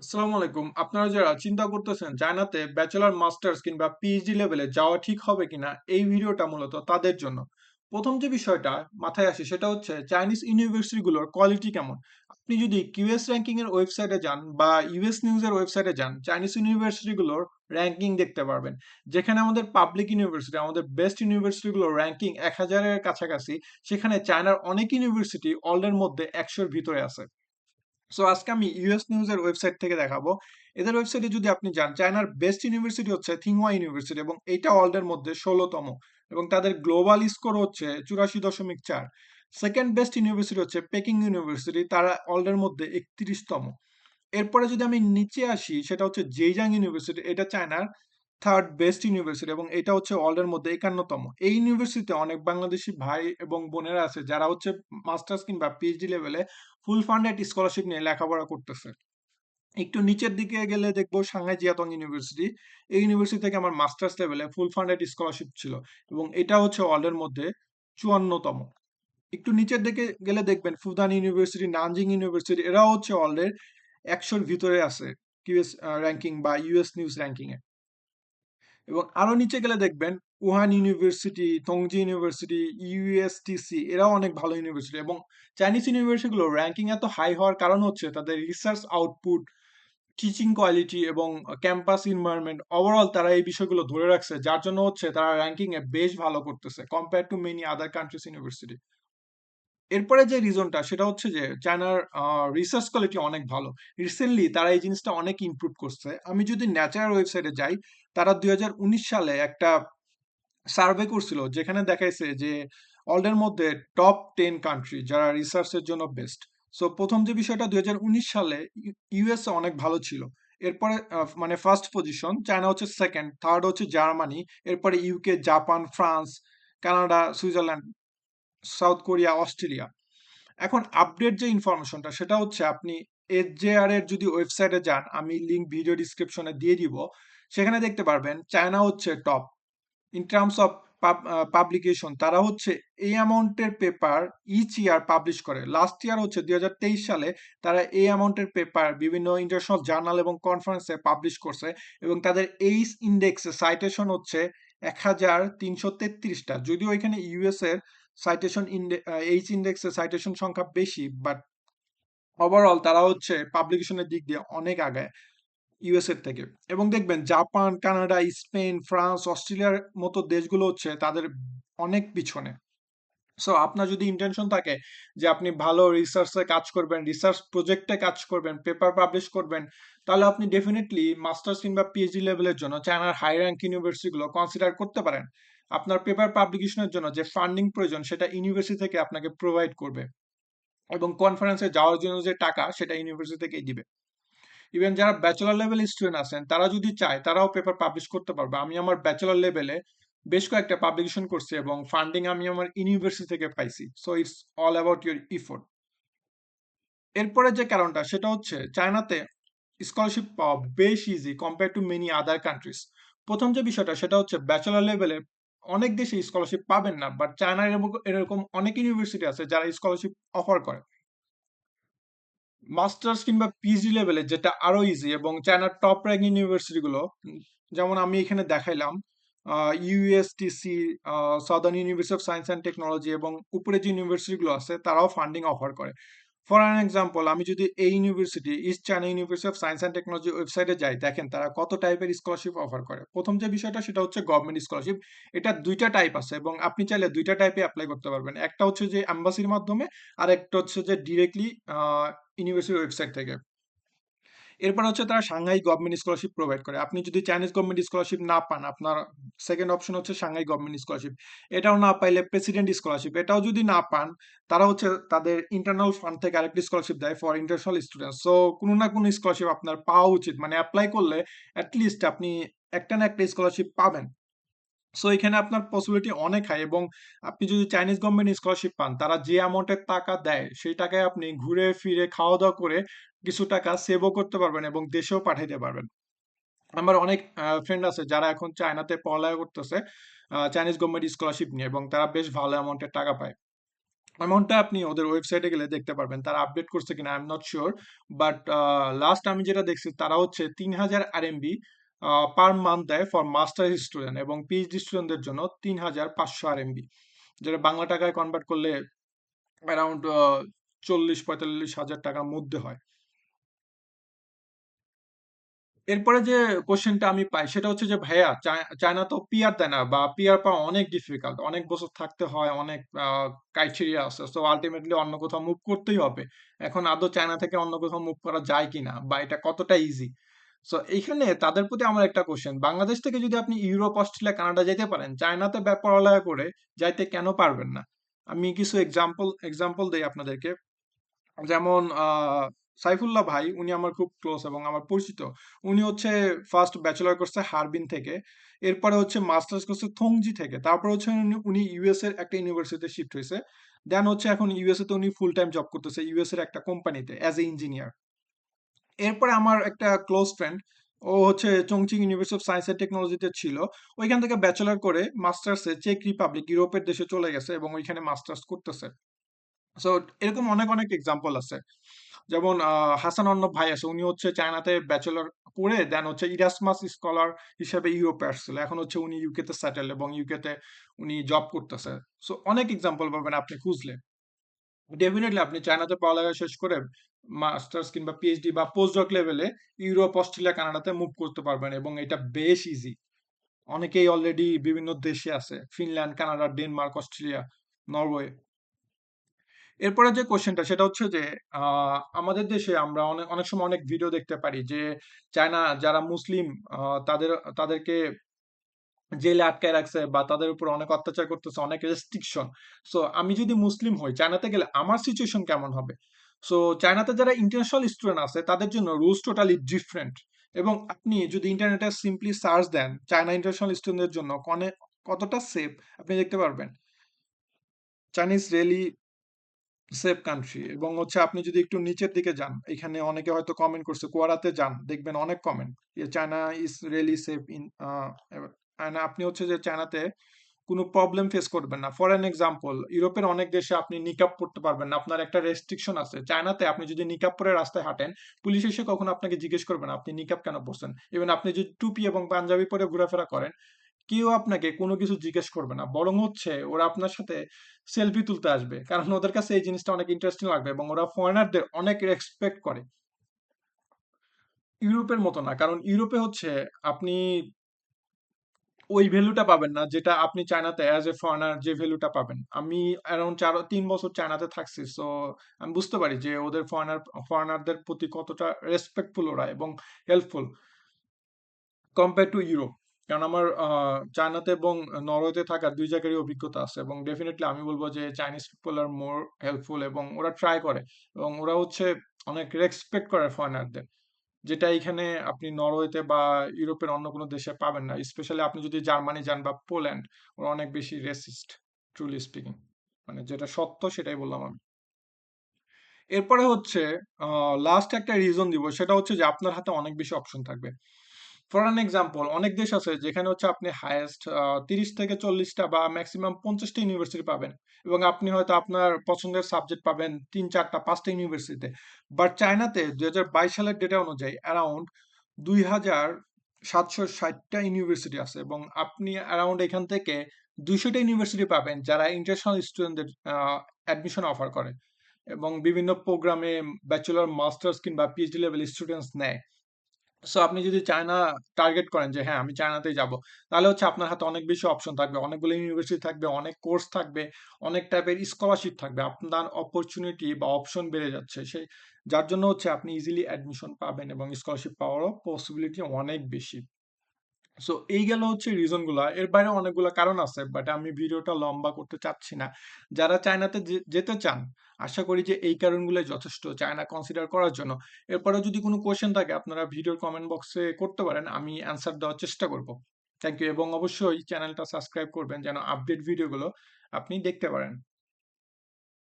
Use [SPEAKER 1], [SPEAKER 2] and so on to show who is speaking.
[SPEAKER 1] আসসালামু আলাইকুম। আপনারা যারা চিন্তা করতেছেন চায়নাতে ব্যাচেলর, মাস্টার্স কিংবা পিএইচডি লেভেলে যাওয়া ঠিক হবে কিনা, এই ভিডিওটা মূলত তাদের জন্য। প্রথম যে বিষয়টা মাথায় আসে সেটা হচ্ছে চাইনিজ ইউনিভার্সিটিগুলোর কোয়ালিটি কেমন? আপনি যদি কিউএস র‍্যাংকিং এর ওয়েবসাইটে যান বা ইউএস নিউজ এর ওয়েবসাইটে যান, চাইনিজ ইউনিভার্সিটিগুলোর র্যাঙ্কিং দেখতে পারবেন। যেখানে আমাদের পাবলিক ইউনিভার্সিটি, আমাদের বেস্ট ইউনিভার্সিটিগুলোর র্যাঙ্কিং ১০০০ এর কাছাকাছি, সেখানে চায়নার অনেক ইউনিভার্সিটি এর মধ্যে ১০০ এর ভিতরে আছে। সো আজকে আমি ইউএস নিউজ এর ওয়েবসাইট থেকে দেখাবো। এদের ওয়েবসাইটে যদি আপনি যান, চায়নার বেস্ট ইউনিভার্সিটি হচ্ছে থিংহোয়া ইউনিভার্সিটি এবং এইটা ওয়ার্ল্ড এর মধ্যে ১৬ তম এবং তাদের গ্লোবাল স্কোর হচ্ছে ৮৪.৪। সেকেন্ড বেস্ট ইউনিভার্সিটি হচ্ছে পেকিং ইউনিভার্সিটি, তারা ওয়ার্ল্ড এর মধ্যে ৩১ তম। এরপরে যদি আমি নিচে আসি সেটা হচ্ছে জেইজাং ইউনিভার্সিটি, এটা চায়নার থার্ড বেস্ট ইউনিভার্সিটি এবং এটা হচ্ছে ওয়ার্ল্ড এর মধ্যে একান্নতম এই ইউনিভার্সিটিতে অনেক বাংলাদেশি ভাই এবং বোনেরা আছে যারা হচ্ছে মাস্টার্স কিংবা পিএইচডি লেভেলে ফুল ফান্ডেড স্কলারশিপ নিয়ে লেখাপড়া করতেছে। একটু নিচের দিকে গেলে দেখব সাংহাই জিয়াতং ইউনিভার্সিটি। এই ইউনিভার্সিটি থেকে আমার মাস্টার্স লেভেলে ফুল ফান্ডেড স্কলারশিপ ছিল এবং এটা হচ্ছে ওয়ার্ল্ড এর মধ্যে চুয়ান্নতম একটু নিচের দিকে গেলে দেখবেন ফুদান ইউনিভার্সিটি, নানজিং ইউনিভার্সিটি এরাও হচ্ছে ওয়ার্ল্ড এর ১০০ ভিতরে আছে কিউএস আ র‍্যাংকিং বা ইউএস নিউজ র‍্যাংকিং এ। এবং আরও নিচে গেলে দেখবেন Wuhan university, Tongji university, USTC এরাও অনেক ভালো ইউনিভার্সিটি এবং চাইনিজ ইউনিভার্সিটি র্যাঙ্কিং এত হাই হওয়ার কারণ হচ্ছে তাদের রিসার্চ আউটপুট, টিচিং কোয়ালিটি এবং ক্যাম্পাস এনভায়রনমেন্ট ওভারঅল তারা এই বিষয়গুলো ধরে রাখছে। যার জন্য হচ্ছে তারা র‍্যাংকিং এ বেশ ভালো করতেছে compare to many other countries university. এরপরে যে রিজনটা সেটা হচ্ছে যে চায়নার রিসার্চ কোয়ালিটি অনেক ভালো। রিসেন্টলি তারা এই জিনিসটা অনেক ইমপ্রুভ করছে। আমি যদি ন্যাচারাল ওয়েবসাইটে যাই, তারা ২০১৯ সালে একটা সার্ভে করছিল যেখানে দেখাইছে যে ওয়ার্ল্ড এর মধ্যে টপ টেন কান্ট্রি যারা রিসার্চ এর জন্য বেস্ট। সো প্রথম যে বিষয়টা ২০১৯ সালে ইউ ইউএসএ অনেক ভালো ছিল। এরপরে মানে ফার্স্ট পজিশন, চায়না হচ্ছে সেকেন্ড, থার্ড হচ্ছে জার্মানি, এরপরে UK, Japan, France, Canada, Switzerland, South Korea, Australia. এখন আপডেট যে ইনফরমেশনটা সেটা হচ্ছে আপনি এসজেআর এর যদি ওয়েবসাইটে যান, আমি লিঙ্ক ভিডিও ডেসক্রিপশন দিয়ে দিব। সেখানে দেখতে পারবেন চায়না হচ্ছে top. In terms of pub publication তারা হচ্ছে এই অ্যামাউন্টের পেপার ইচ ইয়ার পাবলিশ করে। লাস্ট ইয়ার হচ্ছে ২০২৩ সালে তারা এই অ্যামাউন্টের পেপার বিভিন্ন ইন্টারন্যাশনাল জার্নাল এবং কনফারেন্সে পাবলিশ করছে এবং তাদের এইচ ইন্ডেক্সে সাইটেশন হচ্ছে এক হাজার তিনশো তেত্রিশটা যদিও এখানে ইউএস এর সাইটেশন এইচ ইন্ডেক্সে সাইটেশন সংখ্যা বেশি বাট ওভারঅল তারা হচ্ছে পাবলিকেশনের দিক দিয়ে অনেক আগায় ইউএস এর থেকে। এবং দেখবেন জাপান, কানাডা, স্পেন, ফ্রান্স, অস্ট্রেলিয়ার মতো দেশগুলো হচ্ছে তাদের অনেক পিছনে। সো আপনার যদি ইনটেনশন থাকে যে আপনি ভালো রিসার্চ কাজ করবেন, রিসার্চ প্রজেক্টে কাজ করবেন, পেপার পাবলিশ করবেন, তাহলে আপনি ডেফিনেটলি মাস্টার্স কিংবা পিএইচডি লেভেলের জন্য চায়নার হাই র্যাঙ্ক ইউনিভার্সিটি গুলো কনসিডার করতে পারেন। আপনার পেপার পাবলিকেশনের জন্য যে ফান্ডিং প্রয়োজন সেটা ইউনিভার্সিটি থেকে আপনাকে প্রোভাইড করবে। এবং কনফারেন্সে যাওয়ার জন্য যে টাকা সেটা ইউনিভার্সিটি থেকেই দিবে। ইভেন যারা ব্যাচেলর লেভেল স্টুডেন্ট আছেন, তারা যদি চায়, তারাও পেপার পাবলিশ করতে পারবে। আমি আমার ব্যাচেলর লেভেলে বেশ কয়েকটা পাবলিকেশন করছি এবং ফান্ডিং আমি আমার ইউনিভার্সিটি থেকে পাইছি। So it's all about your effort. এরপরে যে কারণটা, সেটা হচ্ছে চায়নাতে স্কলারশিপ পাওয়া বেশ easy compare to many other countries. প্রথম যে বিষয়টা, সেটা হচ্ছে ব্যাচেলার লেভেলে অনেক দেশে স্কলারশিপ পাবেন না। বাট চায়নার এরকম অনেক ইউনিভার্সিটি আছে যারা স্কলারশিপ অফার করে। মাস্টার্স কিংবা পিএইচডি লেভেলে যেটা আরও ইজি এবং চায়নার টপ র্যাঙ্ক ইউনিভার্সিটি গুলো যেমন আমি এখানে দেখাইলাম USTC, Southern University of Science and Technology এবং উপরে যে ইউনিভার্সিটি গুলো আছে তারাও ফান্ডিং অফার করে। ফর অ্যান এক্সাম্পল আমি যদি এই university East China University of Science and Technology ওয়েবসাইটে যাই, দেখেন তারা কত টাইপের স্কলারশিপ অফার করে। প্রথম যে বিষয়টা সেটা হচ্ছে গভর্নমেন্ট স্কলারশিপ। এটা দুইটা টাইপ আছে এবং আপনি চাইলে দুইটা টাইপে অ্যাপ্লাই করতে পারবেন। একটা হচ্ছে যে এম্বাসির মাধ্যমে, আর একটা হচ্ছে যে ডিরেক্টলি ইউনিভার্সিটির ওয়েবসাইট থেকে। এরপর হচ্ছে তারা সাংহাই গভর্নমেন্ট স্কলারশিপ প্রোভাইড করে। আপনি যদি চাইনিজ গভর্নমেন্ট স্কলারশিপ না পান, আপনার সেকেন্ড অপশন হচ্ছে সাংহাই গভর্নমেন্ট স্কলারশিপ। এটাও না পাইলে প্রেসিডেন্ট স্কলারশিপ। এটাও যদি না পান, তারা হচ্ছে তাদের ইন্টারনাল ফান্ড থেকে আরেকটি স্কলারশিপ দেয় ফর ইন্টারন্যাশনাল স্টুডেন্ট সো কোনো না কোনো স্কলারশিপ আপনার পাওয়া উচিত। মানে অ্যাপ্লাই করলে অ্যাটলিস্ট লিস্ট আপনি একটা না একটা স্কলারশিপ পাবেন। সো এখানে আপনার পসিবিলিটি অনেক হাই এবং আপনি যদি চাইনিজ গভর্নমেন্ট স্কলারশিপ পান, তারা যে অ্যামাউন্টের টাকা দেয় সেই টাকায় আপনি ঘুরে ফিরে খাওয়া-দাওয়া করে কিছু টাকা সেভও করতে পারবেন এবং দেশেও পাঠাইতে পারবেন। আমার অনেক ফ্রেন্ড আছে যারা এখন চায়নাতে পড়ালেখা করতেছে চাইনিজ গভর্নমেন্ট স্কলারশিপ নিয়ে এবং তারা বেশ ভালো অ্যামাউন্টের টাকা পায়। অ্যামাউন্টটা আপনি ওদের ওয়েবসাইটে গেলে দেখতে পারবেন তারা আপডেট করছে কিনা I am not sure but last আমি যেটা দেখছি তারা হচ্ছে তিন হাজার আর এমবি পার মান্থ দেয় ফর মাস্টার স্টুডেন্ট এবং পিএইচডি স্টুডেন্টদের জন্য তিন হাজার পাঁচশো আর এমবি যেটা বাংলা টাকায় কনভার্ট করলে অ্যারাউন্ড চল্লিশ পঁয়তাল্লিশ হাজার টাকার মধ্যে হয়। এরপরে যে কোশ্চেনটা আমি পাই, সেটা হচ্ছে যে, ভাইয়া চায়না তো পিআর দেয় না বা পিআর পাওয়া অনেক ডিফিকাল্ট অনেক বছর থাকতে হয়, অনেক ক্রাইটেরিয়া আছে তো আলটিমেটলি অন্য কোথাও মুভ করতেই হবে। এখন আদৌ চায়না থেকে অন্য কোথাও মুভ করা যায় কিনা বা এটা কতটা ইজি সো এইখানে তাদের প্রতি আমার একটা কোশ্চেন বাংলাদেশ থেকে যদি আপনি ইউরোপ অস্ট্রেলিয়া কানাডা যেতে পারেন, চায়নাতে পড়ালেখা করে যাইতে কেন পারবেন না? আমি কিছু এক্সাম্পল এক্সাম্পল দেই আপনাদেরকে। যেমন সাইফুল্লাহ ভাই, উনি আমার খুব ক্লোজ এবং আমার পরিচিত। উনি হচ্ছে ফার্স্ট ব্যাচেলর করছে হারবিন থেকে, এরপরে হচ্ছে মাস্টার্স করছে থংজি থেকে, তারপর হচ্ছে উনি ইউএস এর একটা ইউনিভার্সিটিতে শিফট হয়েছে দেন হচ্ছে এখন ইউএসএ তে উনি ফুল টাইম জব করতেছে ইউএস এর একটা কোম্পানিতে অ্যাজ এ ইঞ্জিনিয়ার এরপরে আমার একটা ক্লোজ ফ্রেন্ড ও হচ্ছে Chongqing university of science and টেকনোলজিতে ছিল। ওইখান থেকে ব্যাচেলর করে মাস্টার্সে চেক রিপাবলিক ইউরোপের দেশে চলে গেছে এবং ওইখানে মাস্টার্স করতেছে। সো এরকম অনেক অনেক এক্সাম্পল আছে। যেমন হাসান অর্ণব ভাই আছে, উনি হচ্ছে চায়নাতে ব্যাচেলর করে দেন হচ্ছে ইরাসমাস স্কলার হিসেবে ইউরোপে আসছিল। এখন হচ্ছে উনি ইউকেতে সেটেল এবং ইউকেতে উনি জব করতেছে। সো অনেক এক্সাম্পল পাবেন আপনি খুঁজলে। ডেফিনেটলি আপনি চায়নাতে পড়ালেখা শেষ করে মাস্টার্স কিংবা পিএইচডি বা পোস্ট ডক লেভেলে ইউরোপ অস্ট্রেলিয়া কানাডাতে মুভ করতে পারবেন এবং এটা বেশ ইজি অনেকেই অলরেডি বিভিন্ন দেশে আছে Finland Canada Denmark Australia Norway এরপরে যে কোশ্চেনটা সেটা হচ্ছে যে আমাদের দেশে আমরা অনেক অনেক সময় অনেক ভিডিও দেখতে পারি যে চায়না যারা মুসলিম তাদের, তাদেরকে জেলে আটকায় রাখছে বা তাদের উপর অনেক অত্যাচার করতেছে, অনেক রেস্ট্রিকশন সো আমি যদি মুসলিম হই চায়নাতে গেলে আমার সিচুয়েশন কেমন হবে? সো চায়নাতে যারা ইন্টারন্যাশনাল স্টুডেন্ট আছে, তাদের জন্য রুলস টোটালি ডিফারেন্ট এবং আপনি যদি ইন্টারনেটে সিম্পলি সার্চ দেন চায়না ইন্টারন্যাশনাল স্টুডেন্টদের জন্য কনে, কতটা সেফ আপনি দেখতে পারবেন। চাইনিজ রিয়েলি সেফ কান্ট্রি এবং হচ্ছে আপনি যদি একটু নিচের দিকে যান, এখানে অনেকে হয়তো কমেন্ট করছে, কোয়ারাতে যান, দেখবেন অনেক comment China is really safe in আপনি হচ্ছে যে চায়নাতে কোনো প্রবলেম ফেস করবেন না। ফর এন এক্সাম্পল ইউরোপের অনেক দেশে আপনি নিকাপ পড়তে পারবেন না। আপনার একটা রেস্ট্রিকশন আছে। চায়নাতে আপনি যদি নিকাপ পরে রাস্তায় হাঁটেন পুলিশ এসে কখনো আপনাকে জিজ্ঞেস করবে না, আপনি নিকাপ কেন পড়ছেন? ইভেন আপনি যদি টুপি এবং পাঞ্জাবি পরে ঘোরাফেরা করেন, কেউ আপনাকে কোনো কিছু জিজ্ঞেস করবে না। বরং হচ্ছে ওরা আপনার সাথে সেলফি তুলতে আসবে। কারণ ওদের কাছে এই জিনিসটা অনেক ইন্টারেস্টিং লাগবে এবং ওরা ফরেনারদের অনেক রেসপেক্ট করে। ইউরোপের মতো না। কারণ ইউরোপে হচ্ছে আপনি ওই ভ্যালুটা পাবেন না, যেটা আপনি চায়নাতে অ্যাজ এ ফরেনার যে ভ্যালুটা পাবেন। আমি অ্যারাউন্ড চার, তিন বছর চায়নাতে থাকছি সো আমি বুঝতে পারি যে ওদের ফরেনার ফরেনারদের প্রতি কতটা রেসপেক্টফুল ওরা এবং হেল্পফুল কম্পেয়ার টু ইউরোপ কারণ আমার চায়নাতে এবং নরওয়েতে থাকার দুই জায়গারই অভিজ্ঞতা আছে এবং ডেফিনেটলি আমি বলব যে Chinese people are more helpful এবং ওরা ট্রাই করে এবং ওরা হচ্ছে অনেক রেসপেক্ট করে ফরেনারদের যেটা এখানে আপনি নরওয়েতে বা ইউরোপের অন্য কোনো দেশে পাবেন না। স্পেশালি আপনি যদি জার্মানি যান বা পোল্যান্ড, ওরা অনেক বেশি রেসিস্ট ট্রুলি স্পিকিং মানে যেটা সত্য সেটাই বললাম আমি। এরপরে হচ্ছে লাস্ট একটা রিজন দিব। সেটা হচ্ছে যে আপনার হাতে অনেক বেশি অপশন থাকবে। ফর অ্যান এক্সাম্পল অনেক দেশ আছে যেখানে হচ্ছে আপনি হায়েস্ট তিরিশ থেকে চল্লিশটা বা ম্যাক্সিমাম পঞ্চাশটা ইউনিভার্সিটি পাবেন। এবং আপনি হয়তো আপনার পছন্দের সাবজেক্ট পাবেন তিন, চারটা, পাঁচটা ইউনিভার্সিটিতে বাট চায়নাতে দুই হাজার বাইশ সালের ডেটা অনুযায়ী অ্যারাউন্ড দুই হাজার সাতশো ষাটটা ইউনিভার্সিটি আছে এবং আপনি অ্যারাউন্ড এখান থেকে দুইশোটা ইউনিভার্সিটি পাবেন যারা ইন্টারন্যাশনাল স্টুডেন্টদের অ্যাডমিশন অফার করে। এবং বিভিন্ন প্রোগ্রামে ব্যাচেলর মাস্টার্স কিংবা পিএইচডি লেভেল স্টুডেন্টস নেয়। সো আপনি যদি চায়না টার্গেট করেন যে হ্যাঁ আমি চায়নাতেই যাব, তাহলে হচ্ছে আপনার হাতে অনেক বেশি অপশন থাকবে, অনেকগুলো ইউনিভার্সিটি থাকবে, অনেক কোর্স থাকবে, অনেক টাইপের স্কলারশিপ থাকবে, আপনার অপরচুনিটি বা অপশন বেড়ে যাচ্ছে। সেই যার জন্য হচ্ছে আপনি ইজিলি অ্যাডমিশন পাবেন এবং স্কলারশিপ পাওয়ারও পসিবিলিটি অনেক বেশি। সো এই গেল হচ্ছে রিজনগুলো এর বাইরে অনেকগুলো কারণ আছে বাট আমি ভিডিওটা লম্বা করতে চাচ্ছি না। যারা চায়নাতে যেতে চান, আশা করি যে এই কারণগুলো যথেষ্ট চায়না কনসিডার করার জন্য। এরপরে যদি কোনো কোয়েশ্চেন থাকে, আপনারা ভিডিওর কমেন্ট বক্সে করতে পারেন, আমি অ্যান্সার দেওয়ার চেষ্টা করব। থ্যাংক ইউ এবং অবশ্যই চ্যানেলটা সাবস্ক্রাইব করবেন, যেন আপডেট ভিডিওগুলো আপনি দেখতে পারেন।